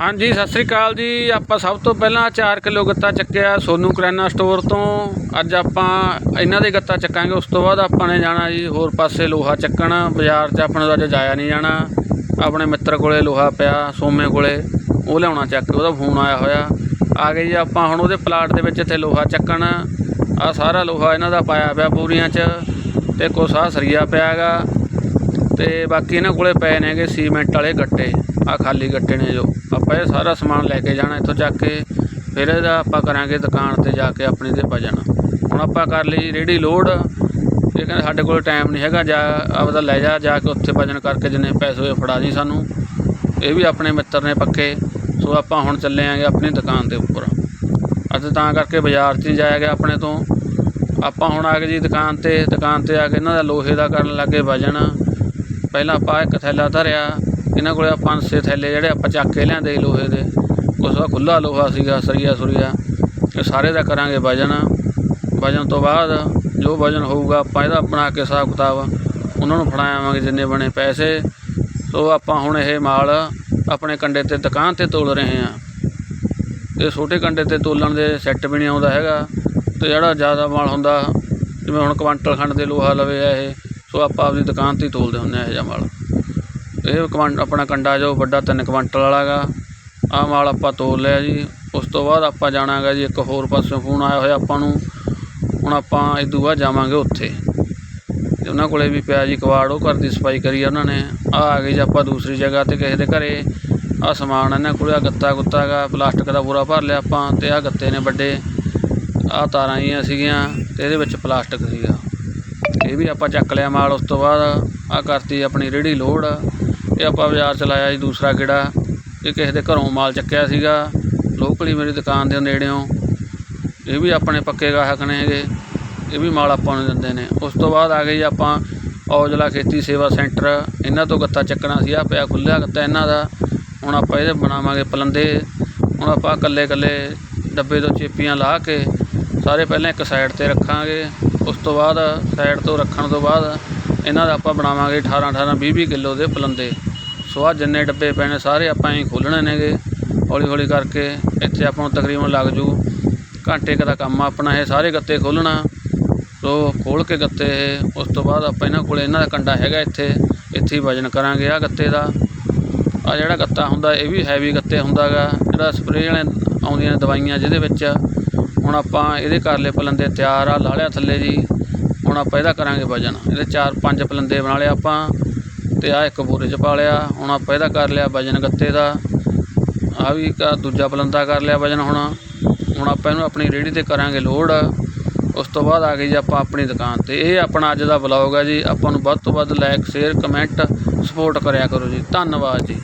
ਹਾਂਜੀ, ਸਤਿ ਸ੍ਰੀ ਅਕਾਲ ਜੀ। ਆਪਾਂ ਸਭ ਤੋਂ ਪਹਿਲਾਂ 4 ਕਿਲੋ ਗੱਤਾ ਚੱਕਿਆ ਸੋਨੂ ਕਰਿਆਨਾ ਸਟੋਰ ਤੋਂ। ਅੱਜ ਆਪਾਂ ਇਹਨਾਂ ਦੇ ਗੱਤਾ ਚੱਕਾਂਗੇ, ਉਸ ਤੋਂ ਬਾਅਦ ਆਪਾਂ ਨੇ ਜਾਣਾ ਜੀ ਹੋਰ ਪਾਸੇ ਲੋਹਾ ਚੱਕਣ। ਬਾਜ਼ਾਰ 'ਚ ਆਪਾਂ ਨੂੰ ਅੱਜ ਜਾਇਆ ਨਹੀਂ ਜਾਣਾ। ਆਪਣੇ ਮਿੱਤਰ ਕੋਲੇ ਲੋਹਾ ਪਿਆ, ਸੋਮੇ ਕੋਲੇ, ਉਹ ਲਿਆਉਣਾ ਚੱਕ ਉਹਦਾ ਫੋਨ ਆਇਆ ਹੋਇਆ। ਆ ਗਏ ਜੀ ਆਪਾਂ ਹੁਣ ਉਹਦੇ ਪਲਾਟ ਦੇ ਵਿੱਚ ਇੱਥੇ ਲੋਹਾ ਚੱਕਣ। ਆ ਸਾਰਾ ਲੋਹਾ ਇਹਨਾਂ ਦਾ ਪਾਇਆ ਪਿਆ ਪੂਰੀਆਂ 'ਚ, ਤੇ ਕੁਛ ਆਹ ਸਰੀਆ ਪਿਆ ਹੈਗਾ। ਤੇ ਬਾਕੀ ਇਹਨਾਂ ਕੋਲੇ ਪਏ ਨੇਗੇ ਸੀਮੈਂਟ ਵਾਲੇ ਗੱਟੇ ਆ ਖਾਲੀ ਗੱਟੇ ਨੇ ਜੋ। ਆਪਾਂ ਇਹ ਸਾਰਾ ਸਮਾਨ ਲੈ ਕੇ ਜਾਣਾ ਇੱਥੋਂ ਚੱਕ ਕੇ, ਫਿਰ ਇਹਦਾ ਆਪਾਂ ਕਰਾਂਗੇ ਦੁਕਾਨ ਤੇ ਜਾ ਕੇ ਆਪਣੀ ਤੇ ਵਜਨ ਹੁਣ ਆਪਾਂ ਕਰ ਲਈ ਰੇੜੀ ਲੋਡ ਇਹ ਕਹਿੰਦੇ ਸਾਡੇ ਕੋਲ ਟਾਈਮ ਨਹੀਂ ਹੈਗਾ, ਜਾ ਆਪਦਾ ਲੈ ਜਾ ਜਾ ਕੇ ਉੱਥੇ ਵਜਨ ਕਰਕੇ ਜਿੰਨੇ ਪੈਸੇ ਹੋਏ ਫੜਾ ਜੀ ਸਾਨੂੰ। ਇਹ ਵੀ ਆਪਣੇ ਮਿੱਤਰ ਨੇ ਪੱਕੇ, ਸੋ ਆਪਾਂ ਹੁਣ ਚੱਲੇ ਆਂਗੇ ਆਪਣੀ ਦੁਕਾਨ ਦੇ ਉੱਪਰ। ਅਤੇ ਤਾਂ ਕਰਕੇ ਬਾਜ਼ਾਰ 'ਚ ਹੀ ਜਾਇਆ ਗਿਆ ਆਪਣੇ ਤੋਂ। ਆਪਾਂ ਹੁਣ ਆ ਗਏ ਜੀ ਦੁਕਾਨ ਤੇ ਦੁਕਾਨ ਤੇ ਆ ਕੇ ਇਹਨਾਂ ਦਾ ਲੋਹੇ ਦਾ ਕਰਨ ਲੱਗੇ ਵਜਨ ਪਹਿਲਾਂ ਆਪਾਂ ਇੱਕ ਥੈਲਾ ਧਰਿਆ, ਇਹਨਾਂ ਕੋਲੇ ਪੰਜ ਛੇ ਥੈਲੇ ਜਿਹੜੇ ਆਪਾਂ ਚੱਕ ਕੇ ਲਿਆਂਦੇ ਲੋਹੇ ਦੇ। ਕੁਛ ਦਾ ਖੁੱਲਾ ਲੋਹਾ ਸੀਗਾ, ਸਰੀਆ ਸੁਰੀਆ। ਇਹ ਸਾਰੇ ਦਾ ਕਰਾਂਗੇ ਵਜਨ। ਵਜਨ ਤੋਂ ਬਾਅਦ ਜੋ ਵਜਨ ਹੋਊਗਾ ਆਪਾਂ ਇਹਦਾ ਬਣਾ ਕੇ ਹਿਸਾਬ ਕਿਤਾਬ ਉਹਨਾਂ ਨੂੰ ਫੜਾਵਾਂਗੇ ਜਿੰਨੇ ਬਣੇ ਪੈਸੇ। ਸੋ ਆਪਾਂ ਹੁਣ ਇਹ ਮਾਲ ਆਪਣੇ ਕੰਡੇ ਤੇ, ਦੁਕਾਨ ਤੇ ਤੋਲ ਰਹੇ ਹਾਂ। ਇਹ ਛੋਟੇ ਕੰਡੇ ਤੇ ਤੋਲਣ ਦੇ ਸੈੱਟ ਵੀ ਨਹੀਂ ਆਉਂਦਾ ਹੈਗਾ। ਤੇ ਜਿਹੜਾ ਜ਼ਿਆਦਾ ਮਾਲ ਹੁੰਦਾ, ਜਿਵੇਂ ਹੁਣ ਕੁਆਂਟਲ ਖੰਡ ਦੇ ਲੋਹਾ ਲਵੇ ਆ ਇਹ ਸੋ ਆਪਾਂ ਆਪਦੀ ਦੁਕਾਨ ਤੇ ਹੀ ਤੋਲਦੇ ਹੁੰਦੇ ਆ ਇਹ ਜਿਹਾ ਮਾਲ। ਇਹ ਕੁਆਂਟ ਆਪਣਾ ਕੰਡਾ ਜੋ ਵੱਡਾ 3 ਕੁਆਂਟਲ ਵਾਲਾ ਗਾ ਆਹ ਮਾਲ ਆਪਾਂ ਤੋਲ ਲਿਆ ਜੀ। ਉਸ ਤੋਂ ਬਾਅਦ ਆਪਾਂ ਜਾਣਾਗਾ ਜੀ ਇੱਕ ਹੋਰ ਪਾਸਿਓਂ, ਫੋਨ ਆਇਆ ਹੋਇਆ ਆਪਾਂ ਨੂੰ। ਹੁਣ ਆਪਾਂ ਇਦੋਂ ਬਾਅਦ ਜਾਵਾਂਗੇ ਉੱਥੇ। ਤੇ ਉਹਨਾਂ ਕੋਲੇ ਵੀ ਪਿਆ ਜੀ ਕਵਾੜ ਉਹ ਘਰ ਦੀ ਸਫ਼ਾਈ ਕਰੀ ਉਹਨਾਂ ਨੇ। ਆ ਆ ਗਏ ਜੀ ਆਪਾਂ ਦੂਸਰੀ ਜਗ੍ਹਾ ਤੇ ਕਿਸੇ ਦੇ ਘਰੇ। ਆ ਸਮਾਨ ਇਹਨਾਂ ਕੋਲੇ ਆ ਗੱਤਾ ਗੁੱਤਾ ਗਾ ਪਲਾਸਟਿਕ ਦਾ ਪੂਰਾ ਭਰ ਲਿਆ ਆਪਾਂ ਤੇ ਆ ਗੱਤੇ ਨੇ ਵੱਡੇ। ਆ ਤਾਰਾਂ ਜੀਆਂ ਸੀਗੀਆਂ ਤੇ ਇਹਦੇ ਵਿੱਚ ਪਲਾਸਟਿਕ ਸੀਗਾ। ਇਹ ਵੀ ਆਪਾਂ ਚੱਕ ਲਿਆ ਮਾਲ, ਉਸ ਤੋਂ ਬਾਅਦ ਆ ਕਰਤੀ ਆਪਣੀ ਰੇੜੀ ਲੋਡ ਇਹ ਆਪਾਂ ਬਾਜ਼ਾਰ ਚ ਲਾਇਆ ਜੀ ਦੂਸਰਾ ਗੇੜਾ। ਇਹ ਕਿਸੇ ਦੇ ਘਰੋਂ ਮਾਲ ਚੱਕਿਆ ਸੀਗਾ। ਲੋਕਲੀ ਮੇਰੀ ਦੁਕਾਨ ਦੇ ਨੇੜਿਓਂ। ਇਹ ਵੀ ਆਪਣੇ ਪੱਕੇ ਗਾਹਕ ਨੇ ਹੈਗੇ ਇਹ ਵੀ ਮਾਲ ਆਪਾਂ ਨੂੰ ਦਿੰਦੇ ਨੇ। ਉਸ ਤੋਂ ਬਾਅਦ ਆ ਗਏ ਜੀ ਆਪਾਂ ਔਜਲਾ ਖੇਤੀ ਸੇਵਾ ਸੈਂਟਰ। ਇਹਨਾਂ ਤੋਂ ਗੱਤਾ ਚੱਕਣਾ ਸੀ ਆ ਪਿਆ ਖੁੱਲਿਆ ਗੱਤਾ ਇਹਨਾਂ ਦਾ। ਹੁਣ ਆਪਾਂ ਇਹਦੇ ਬਣਾਵਾਂਗੇ ਪਲੰਦੇ। ਹੁਣ ਆਪਾਂ ਇਕੱਲੇ ਇਕੱਲੇ ਡੱਬੇ ਤੋਂ ਚੇਪੀਆਂ ਲਾ ਕੇ ਸਾਰੇ ਪਹਿਲਾਂ ਇੱਕ ਸਾਈਡ ਤੇ ਰੱਖਾਂਗੇ, ਉਸ ਤੋਂ ਬਾਅਦ ਸਾਈਡ ਤੋਂ ਰੱਖਣ ਤੋਂ ਬਾਅਦ ਇਹਨਾਂ ਦਾ ਆਪਾਂ ਬਣਾਵਾਂਗੇ 18 18 20 20 ਕਿਲੋ ਦੇ ਪਲੰਦੇ। ਸੋ ਆਹ ਜਿੰਨੇ ਡੱਬੇ ਪੈਣੇ ਸਾਰੇ ਆਪਾਂ ਹੀ ਖੋਲਣੇ ਨੇਗੇ। ਹੌਲੀ ਹੌਲੀ ਕਰਕੇ ਇੱਥੇ ਆਪਾਂ ਨੂੰ ਤਕਰੀਬਨ ਲੱਗ ਜੂ ਘੰਟੇ ਕ ਦਾ ਕੰਮ ਆਪਣਾ, ਇਹ ਸਾਰੇ ਗੱਤੇ ਖੋਲਣਾ ਸੋ ਖੋਲ ਕੇ ਗੱਤੇ ਇਹ, ਉਸ ਤੋਂ ਬਾਅਦ ਆਪਾਂ ਇਹਨਾਂ ਕੋਲੇ ਇਹਨਾਂ ਦਾ ਕੰਡਾ ਹੈਗਾ ਇੱਥੇ ਇੱਥੇ ਹੀ ਵਜਨ ਕਰਾਂਗੇ ਆ ਗੱਤੇ ਦਾ। ਆ ਜਿਹੜਾ ਗੱਤਾ ਹੁੰਦਾ, ਇਹ ਵੀ ਹੈਵੀ ਗੱਤੇ ਹੁੰਦਾਗਾ। ਜਿਹੜਾ ਸਪਰੇਅ ਵਾਲੇ ਆਉਂਦੀਆਂ ਨੇ ਦਵਾਈਆਂ ਜਿਹਦੇ ਵਿੱਚ। ਹੁਣ ਆਪਾਂ ਇਹਦੇ ਕਰ ਲਏ ਪਲੰਦੇ ਤਿਆਰ ਆ ਲਾ ਲਿਆ ਥੱਲੇ ਜੀ। ਹੁਣ ਆਪਾਂ ਇਹਦਾ ਕਰਾਂਗੇ ਵਜਨ। ਇਹਦੇ ਚਾਰ ਪੰਜ ਪਲੰਦੇ ਬਣਾ ਲਿਆ ਆਪਾਂ ਤੇ ਆ ਇੱਕ ਬੋਰੇ 'ਚ ਪਾ ਲਿਆ। ਹੁਣ ਆਪਾਂ ਇਹਦਾ ਕਰ ਲਿਆ ਵਜਨ ਗੱਤੇ ਦਾ। ਆ ਵੀ ਇੱਕ ਦੂਜਾ ਪਲੰਦਾ ਕਰ ਲਿਆ ਵਜਨ ਹੁਣ। ਹੁਣ ਆਪਾਂ ਇਹਨੂੰ ਆਪਣੀ ਰੇੜੀ ਤੇ ਕਰਾਂਗੇ ਲੋਡ। ਉਸ ਤੋਂ ਬਾਅਦ ਆ ਗਈ ਜੀ ਆਪਾਂ ਆਪਣੀ ਦੁਕਾਨ ਤੇ। ਇਹ ਆਪਣਾ ਅੱਜ ਦਾ ਵਲੌਗ ਹੈ ਜੀ। ਆਪਾਂ ਨੂੰ ਵੱਧ ਤੋਂ ਵੱਧ ਲਾਈਕ ਸ਼ੇਅਰ ਕਮੈਂਟ ਸਪੋਰਟ ਕਰਿਆ ਕਰੋ ਜੀ। ਧੰਨਵਾਦ ਜੀ।